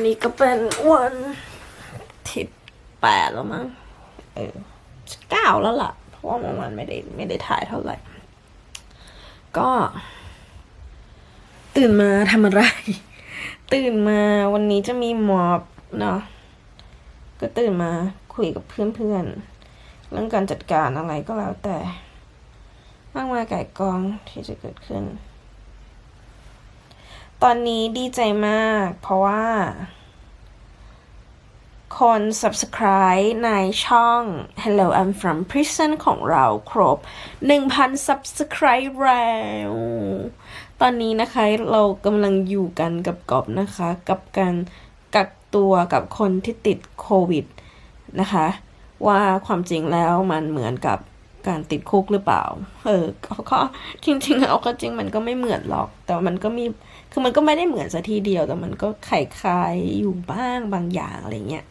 นี่ก็เป็นวันที่แปดแล้วมั้ง เออเก้าแล้วล่ะ เพราะว่าเมื่อวานไม่ได้ไม่ได้ถ่ายเท่าไหร่ ก็ ตื่นมาทำอะไร ตื่นมาวันนี้จะมีหมอบเนาะ ก็ตื่นมาคุยกับเพื่อนๆ เรื่องการจัดการอะไรก็แล้วแต่มากมายไก่ายกองที่จะเกิดขึ้น ตอนนี้ดีใจมาก เพราะว่า คน subscribe ในช่อง Hello I'm from Prison ของเราครบ 1,000 subscribe แล้ว ตอนนี้นะคะเรากำลังอยู่กันกับกอบนะคะ กับการกักตัวกับคนที่ติดโควิดนะคะ ว่าความจริงแล้วมันเหมือนกับ การติดคุกหรือเปล่า เออก็ก็จริงๆเอาก็จริงมันก็ไม่เหมือนหรอก แต่มันก็มี คือมันก็ไม่ได้เหมือนซะทีเดียว แต่มันก็คล้ายๆอยู่บ้างบางอย่างอะไรเงี้ย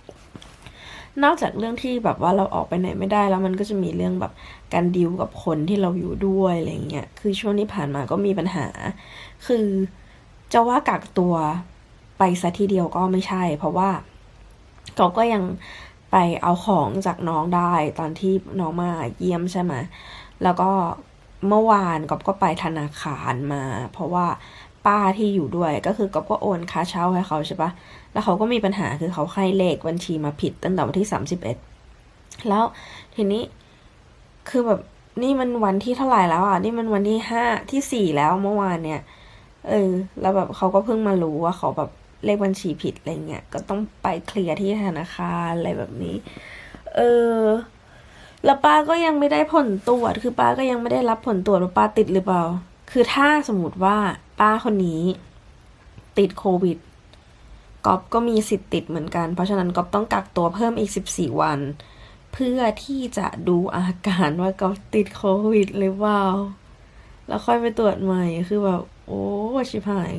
นอกจากเรื่องที่แบบว่าเราออกไปไหนไม่ได้แล้วมันก็จะมีเรื่องแบบการดิวกับคนที่เราอยู่ด้วยอะไรเงี้ย คือช่วงที่ผ่านมาก็มีปัญหา คือจะว่ากักตัวไปซะทีเดียวก็ไม่ใช่ เพราะว่าเขาก็ยัง ไปเอาของจากน้องได้ตอนที่น้องมาเยี่ยมใช่ไหมแล้วก็เมื่อวานกอบก็ไปธนาคารมา เพราะว่าป้าที่อยู่ด้วยก็คือกอบก็โอนค่าเช่าให้เขาใช่ปะแล้วเขาก็มีปัญหาคือเขาให้เลขบัญชีมาผิดตั้งแต่วันที่สามสิบเอ็ดแล้วทีนี้คือแบบนี่มันวันที่เท่าไหร่แล้วอะ นี่มันวันที่ห้าที่สี่แล้วเมื่อวานเนี่ย เออ แล้วแบบเขาก็เพิ่งมารู้ว่าเขาแบบ เลขบัญชีผิดอะไรเงี้ยก็ต้องไปเคลียร์ที่ธนาคารอะไรแบบนี้ เออแล้วป้าก็ยังไม่ได้ผลตรวจ คือป้าก็ยังไม่ได้รับผลตรวจว่าป้าติดหรือเปล่า คือถ้าสมมติว่าป้าคนนี้ ติดโควิดก๊อฟก็มีสิทธิ์ติดเหมือนกัน เพราะฉะนั้นก๊อฟต้องกักตัวเพิ่มอีก 14 วัน เพื่อที่จะดูอาการว่าก๊อฟติดโควิดหรือเปล่า แล้วค่อยไปตรวจใหม่ คือแบบ โอ้ ชิบหาย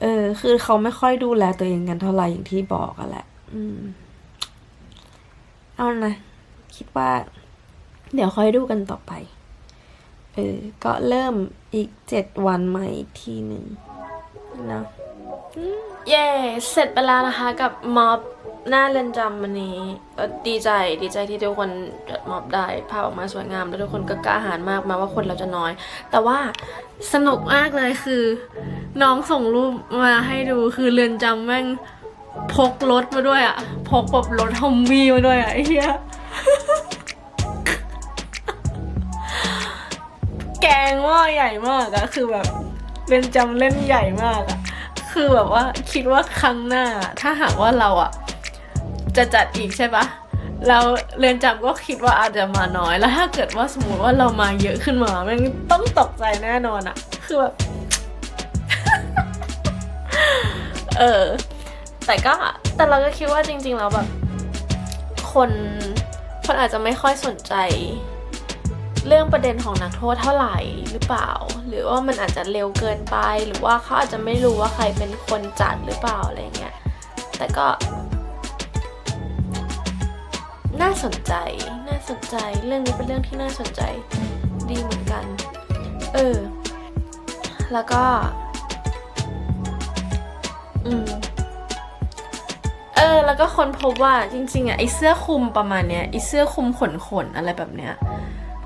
เออ คือเขาไม่ค่อยดูแลตัวเองกันเท่าไหร่อย่างที่บอกอะแหละ อืม เอานะ คิดว่า เดี๋ยวค่อยดูกันต่อไป เออ ก็เริ่มอีกเจ็ดวันใหม่อีกทีหนึ่งนะ เย้เสร็จไปแล้วนะคะกับม็อบ หน้าเรือนจำวันนี้ก็ดีใจดีใจที่ทุกคนจัดมอบได้ภาพออกมาสวยงาม แล้วทุกคนก็กล้าหาญมากมาว่าคนเราจะน้อย แต่ว่าสนุกมากเลยคือ น้องส่งรูปมาให้ดูคือเรือนจำแม่งพกรถมาด้วยอะพกแบบรถฮอมวีมาด้วยอะไอ้เหี้ยแกงหม้อใหญ่มากอะคือแบบเรือนจำเล่นใหญ่มากอะคือแบบว่าคิดว่าครั้งหน้าถ้าหากว่าเราอะ จะจัดอีกใช่ปะแล้วเรือนจำก็คิดว่าอาจจะมาน้อยแล้วถ้าเกิดว่าสมมติว่าเรามาเยอะขึ้นมามันต้องตกใจแน่นอนอะคือแบบ เออ แต่ก็แต่เราก็คิดว่าจริง ๆ แล้วแบบ คนคนอาจจะไม่ค่อยสนใจ เรื่องประเด็นของนักโทษเท่าไหร่หรือเปล่า หรือว่ามันอาจจะเร็วเกินไป หรือว่าเขาอาจจะไม่รู้ว่าใครเป็นคนจัดหรือเปล่าอะไรเงี้ยแต่ก็ น่าสนใจ น่าสนใจ เรื่องนี้เป็นเรื่องที่น่าสนใจ ดีเหมือนกัน เออ แล้วก็ อืม เออ แล้วก็คนพบว่าจริง ๆอะไอเสื้อคลุมประมาณเนี้ยไอเสื้อคลุมขนขนอะไรแบบเนี้ย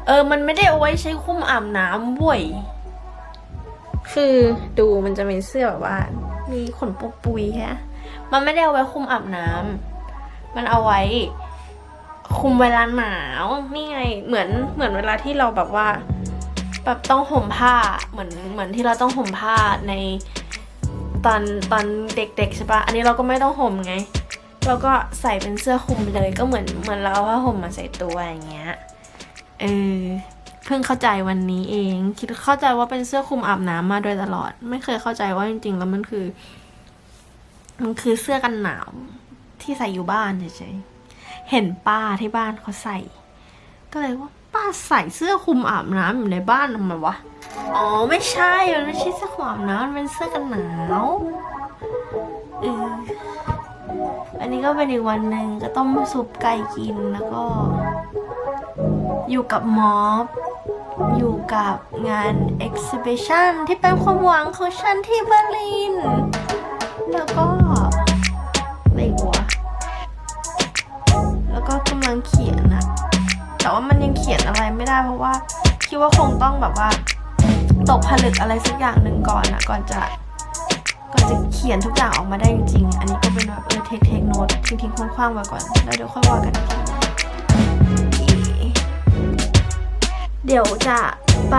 เออ มันไม่ได้เอาไว้ใช้คลุมอาบน้ำบ่วยคือดูมันจะเป็นเสื้อแบบว่า มีขนปุปุยๆแค่มันไม่ได้เอาไว้คลุมอาบน้ำมันเอาไว้ คุมเวลาหนาวนี่ไงเหมือนเหมือนเวลาที่เราแบบว่าแบบต้องห่มผ้าเหมือนเหมือนที่เราต้องห่มผ้าในตอนตอนเด็กๆใช่ปะอันนี้เราก็ไม่ต้องห่มไง เราก็ใส่เป็นเสื้อคลุมเลยก็เหมือนเหมือนเราเอาผ้าห่มมาใส่ตัวอย่างเงี้ยเออเพิ่งเข้าใจวันนี้เอง คิดเข้าใจว่าเป็นเสื้อคลุมอาบน้ำมาโดยตลอด ไม่เคยเข้าใจว่าจริงๆแล้วมันคือ มันคือเสื้อกันหนาวที่ใส่อยู่บ้านเฉยๆ เห็นป้าที่บ้านเขาใส่ ก็เลยว่าป้าใส่เสื้อคลุมอาบน้ำอยู่ในบ้านทำไมวะ อ๋อไม่ใช่ มันไม่ใช่เสื้อคลุมอาบน้ำมันเป็นเสื้อกันหนาวเอออันนี้ก็เป็นอีกวันหนึ่งก็ต้มซุปไก่กินแล้วก็ อยู่กับมอบอยู่กับงาน exhibition ที่เป็นความหวังของฉันที่เบอร์ลิน แล้วก็ งเขียนนะแต่ว่ามันยังเขียนอะไรไม่ได้เพราะว่าคิดว่าคงต้องแบบว่า ตกผลึกอะไรสักอย่างหนึ่งก่อนนะก่อนจะก่อนจะเขียนทุกอย่างออกมาได้จริงๆ อันนี้ก็เป็นแบบเออเทคเทคโน้ตทิ้งๆคว่างๆไว้ก่อนแล้วเดี๋ยวค่อยว่ากันทีเดี๋ยวจะไป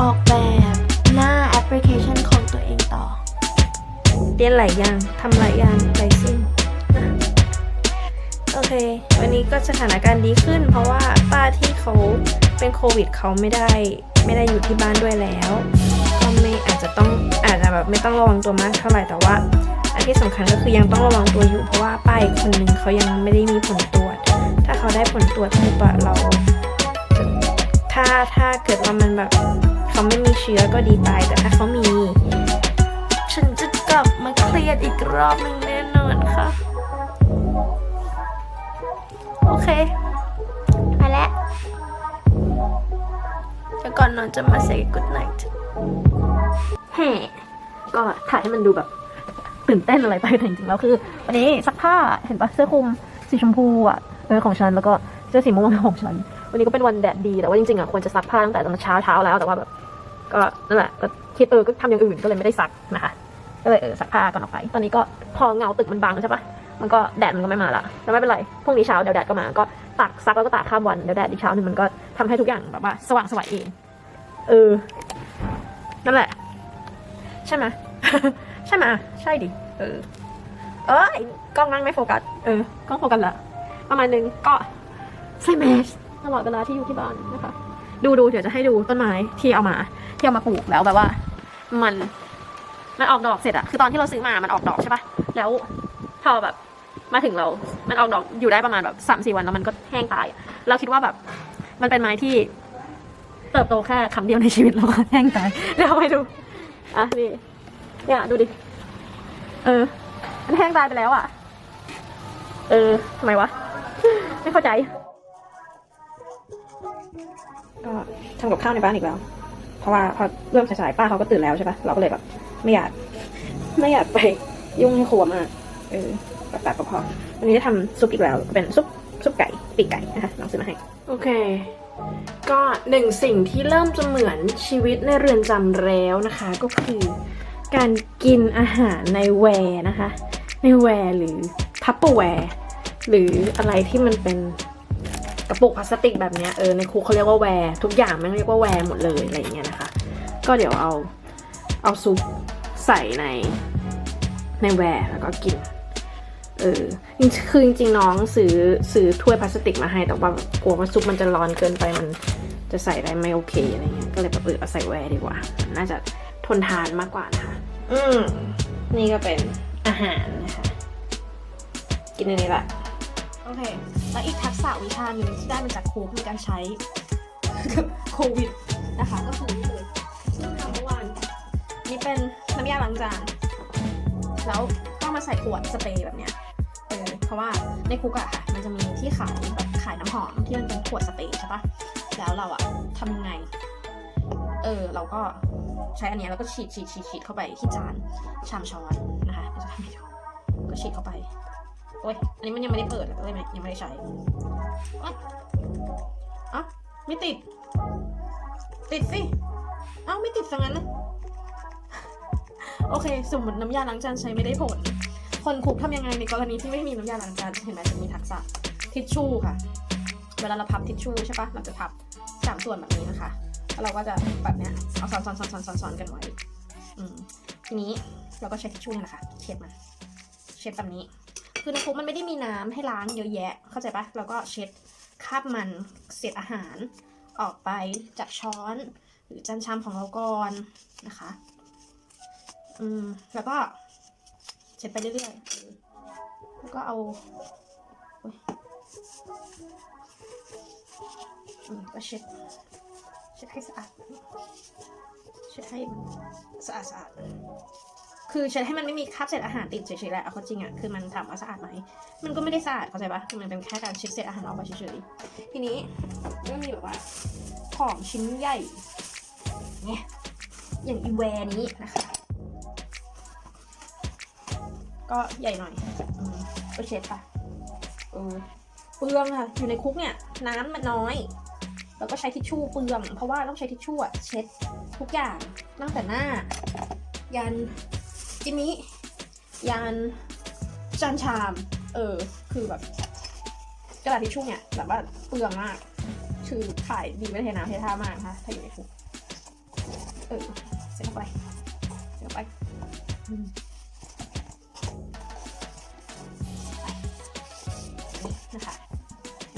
ออกแบบหน้าแอปพลิเคชันของตัวเองต่อเรียนหลายอย่างทำหลายอย่างไปสิง โอเค วันนี้ก็สถานการณ์ดีขึ้น เพราะว่าป้าที่เขาเป็นโควิดเขาไม่ได้ ไม่ได้อยู่ที่บ้านด้วยแล้วก็ไม่อาจจะต้องอาจจะแบบไม่ต้องระวังตัวมากเท่าไหร่แต่ว่าอันที่สำคัญก็คือยังต้องระวังตัวอยู่เพราะว่าป้าอีกคนนึงเขายังไม่ได้มีผลตรวจ ถ้าเขาได้ผลตรวจปุ๊บอะเรา ถ้าถ้าเกิดว่ามันแบบเขาไม่มีเชื้อก็ดีไป แต่ถ้าเขามี ฉันจะกลับมาเครียดอีกรอบหนึ่งแน่นอนค่ะ โอเค ไปแล้วเดี๋ยวก่อนนอนจะมา say good night แฮ่ก็ถ่ายให้มันดูแบบ ตื่นเต้นอะไรไปแต่จริงๆแล้วคือ วันนี้ซักผ้าเห็นปะเสื้อคลุมสีชมพูอะเออของฉันแล้วก็เสื้อสีม่วงของฉัน วันนี้ก็เป็นวันแดดดีแต่ว่าจริงๆอะควรจะซักผ้าตั้งแต่ตอนเช้าเช้าๆแล้วแต่ว่าแบบก็นั่นแหละก็คิดเออก็ทำอย่างอื่นก็เลยไม่ได้ซักนะคะก็เลยเออซักผ้าก่อนออกไป ตอนนี้ก็พอเงาตึกมันบังใช่ปะ มันก็แดดมันก็ไม่มาละแต่ไม่เป็นไรพรุ่งนี้เช้าเดี๋ยวแดดก็มาก็ตากซักแล้วก็ตากข้ามวันเดี๋ยวแดดอีกเช้าหนึ่งมันก็ทำให้ทุกอย่างแบบว่า สว่างสวยเองเออนั่นแหละ ใช่ไหมใช่ไหมใช่ดิเออ เอ้ยกล้องนั่งไม่โฟกัสเออกล้องโฟกัสละประมาณนึงก็ใส่แมสตลอดเวลาที่อยู่ที่บ้านนะคะดูดูเดี๋ยวจะให้ดูต้นไม้ที่เอามาที่เอามาปลูกแล้วแบบว่า มันมันออกดอกเสร็จอะคือตอนที่เราซื้อมามันออกดอกใช่ปะแล้วพอแบบ มาถึงเรา มันออกดอกอยู่ได้ประมาณแบบสามสี่วันแล้วมันก็แห้งตาย เราคิดว่าแบบ มันเป็นไม้ที่ เติบโตแค่คำเดียวในชีวิตแล้วก็แห้งตายเดี๋ยวเอาไปดู อะนี่เนี่ยดูดิ เออ มันแห้งตายไปแล้วอะเออทำไมวะ ไม่เข้าใจ ก็ทำกับข้าวในบ้านอีกแล้ว เพราะว่าพอเริ่มสายๆป้าเขาก็ตื่นแล้วใช่ปะเราก็เลยแบบ ไม่อยาก ไม่อยากไปยุ่งในครัวมาก เออแบบแบบก็พอวันนี้จะทำซุปอีกแล้วเป็นซุปซุปไก่ปีกไก่นะคะน้องซื้อมาให้ โอเค ก็หนึ่งสิ่งที่เริ่มจะเหมือนชีวิตในเรือนจำแล้วนะคะ ก็คือ การกินอาหารในแวร์นะคะ ในแวร์หรือทัพเปอร์แวร์หรืออะไรที่มันเป็นกระปุกพลาสติกแบบนี้เออในคุกเขาเรียกว่าแวร์ทุกอย่างมันเรียกว่าแวร์หมดเลยอะไรอย่างเงี้ยนะคะ ก็เดี๋ยวเอาเอาซุปใส่ในในแวร์แล้วก็กิน ออจริงคือจริงๆน้องซื้อซื้อถ้วยพลาสติกมาให้ แต่ว่ากลัวว่าซุปมันจะร้อนเกินไปมันจะใส่ได้ไม่โอเคอะไรเงี้ยก็เลยแบบเออเอาใส่แวร์ดีกว่า น่าจะทนทานมากกว่านะคะ อืมนี่ก็เป็นอาหารนะคะ กินอันนี้แหละโอเค แล้วอีกทักษะวิชาหนึ่งที่ได้มาจากครูคือการใช้โควิดนะคะก็คือนี่เลยซึ่งทำเมื่อวานนี่เป็นน้ำยาล้างจานแล้วก็มาใส่ขวดสเปรย์แบบเนี้ย เพราะว่าในคุกอะค่ะ มันจะมีที่ขายแบบขายน้ำหอมที่มันเป็นขวดสเปรย์ใช่ปะแล้วเราอะทำยังไง เออ เราก็ใช้อันนี้แล้วก็ฉีดฉีดฉีดฉีดเข้าไปที่จานชามช้อนนะคะจะทำให้ดูก็ฉีดเข้าไปโอ้ยอันนี้มันยังไม่ได้เปิดก็เลยไม่ยังไม่ได้ใช้อ๊ยเอ้าไม่ติด ติดสิ เอ้าไม่ติดสังนั้นนะโอเค สมมติน้ำยาล้างจานใช้ไม่ได้ผล คนคุกทำยังไงในกรณีที่ไม่มีน้ำยาล้างจานเห็นไหมจะมีทักษะทิชชู่ค่ะ เวลาเราพับทิชชู่ใช่ปะเราจะพับสามส่วนแบบนี้นะคะแล้วเราก็จะแบบเนี้ยเอาซ้อนซ้อนซ้อนซ้อนซ้อนซ้อนกันไว้อืทีนี้เราก็ใช้ทิชชู่นี่แหละค่ะเช็ดมันเช็ดแบบนี้ คือในคุกมันไม่ได้มีน้ำให้ล้างเยอะแยะ เข้าใจปะเราก็เช็ดคาบมันเศษอาหารออกไปจากช้อน หรือจานชามของเราก่อนนะคะ อืมแล้วก็ เช็ดไปเรื่อยๆ แล้วก็เอาอืมก็เช็ดเช็ดให้สะอาด เช็ดให้สะอาดสะอาด คือเช็ดให้มันไม่มีคราบเศษอาหารติดเฉยๆแหละเอาจริงอะคือมันถามว่าสะอาดไหม มันก็ไม่ได้สะอาดเข้าใจปะมันเป็นแค่การเช็ดเศษอาหารออกไปเฉยๆ ทีนี้ก็มีแบบว่าของชิ้นใหญ่เนี่ยอย่างอีแวร์นี้นะคะ ก็ใหญ่หน่อยอืมก็เช็ดค่ะเออเปลืองค่ะอยู่ในคุกเนี่ยน้ำมันน้อย แล้วก็ใช้ทิชชู่เปลืองเพราะว่าต้องใช้ทิชชู่อะเช็ดทุกอย่างตั้งแต่หน้า ยันจิมิยันจานชาม เออ คือแบบกระดาษทิชชู่เนี่ยแบบว่าเปลืองมาก คือขายดีไม่เทน้ำเทท่ามากนะคะถ้าอยู่ในถุงเออใส่เข้าไปใส่เข้าไปอื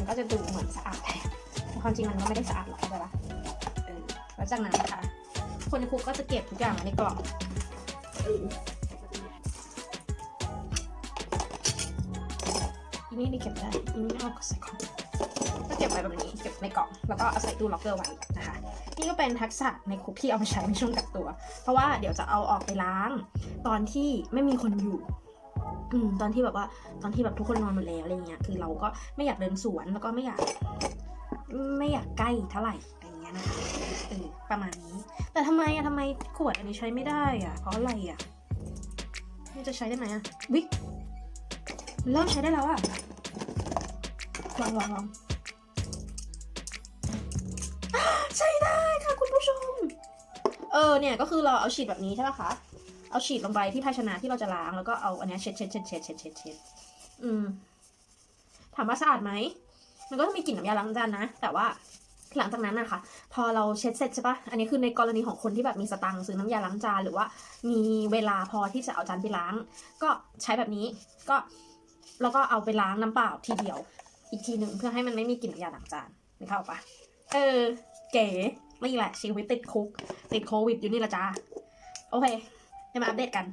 ก็จะดูเหมือนสะอาดแต่ความจริงมันก็ไม่ได้สะอาดหรอกเข้าใจปะแล้วจากนั้นนะคะ คนคุกก็จะเก็บทุกอย่างไว้ในกล่องอีนี่นี่เก็บได้อีนี่เอาใส่กล่องก็เก็บไว้แบบนี้ เก็บในกล่อง แล้วก็เอาใส่ตู้ล็อกเกอร์ไว้นะคะ นี่ก็เป็นทักษะในคุกที่เอามาใช้ในช่วงกักตัว เพราะว่าเดี๋ยวจะเอาออกไปล้าง ตอนที่ไม่มีคนอยู่ อืมตอนที่แบบว่า ตอนที่แบบทุกคนนอนหมดแล้วอะไรเงี้ย คือเราก็ไม่อยากเดินสวนแล้วก็ไม่อยาก ไม่อยากใกล้เท่าไหร่อะไรเงี้ยนะคะเออประมาณนี้ แต่ทำไมอะทำไมขวดอันนี้ใช้ไม่ได้อะเพราะอะไรอะนี่จะใช้ได้ไหมอะวิเริ่มใช้ได้แล้วอะลองลองลองใช้ได้ค่ะคุณผู้ชม เออเนี่ยก็คือเราเอาฉีดแบบนี้ใช่ไหมคะ เอาฉีดลงไปที่ภาชนะที่เราจะล้างแล้วก็เอาอันนี้เช็ดเช็ดเช็ดเช็ดเช็ดเช็ดเช็ดอืมถามว่าสะอาดไหมมันก็ต้องมีกลิ่นน้ำยาล้างจานนะ แต่ว่าหลังจากนั้นนะคะพอเราเช็ดเสร็จใช่ปะอันนี้คือในกรณีของคนที่แบบมีสตังค์ซื้อน้ำยาล้างจานหรือว่า มีเวลาพอที่จะเอาจานไปล้าง ก็ใช้แบบนี้ก็แล้วก็เอาไปล้างน้ำเปล่าทีเดียว อีกทีหนึ่งเพื่อให้มันไม่มีกลิ่นน้ำยาล้างจานนึกเข้าปะเออ เก๋ไม่แหละชีวิตติดคุกติดโควิดอยู่นี่ละจ้าโอเค เดี๋ยวมาอัปเดตกัน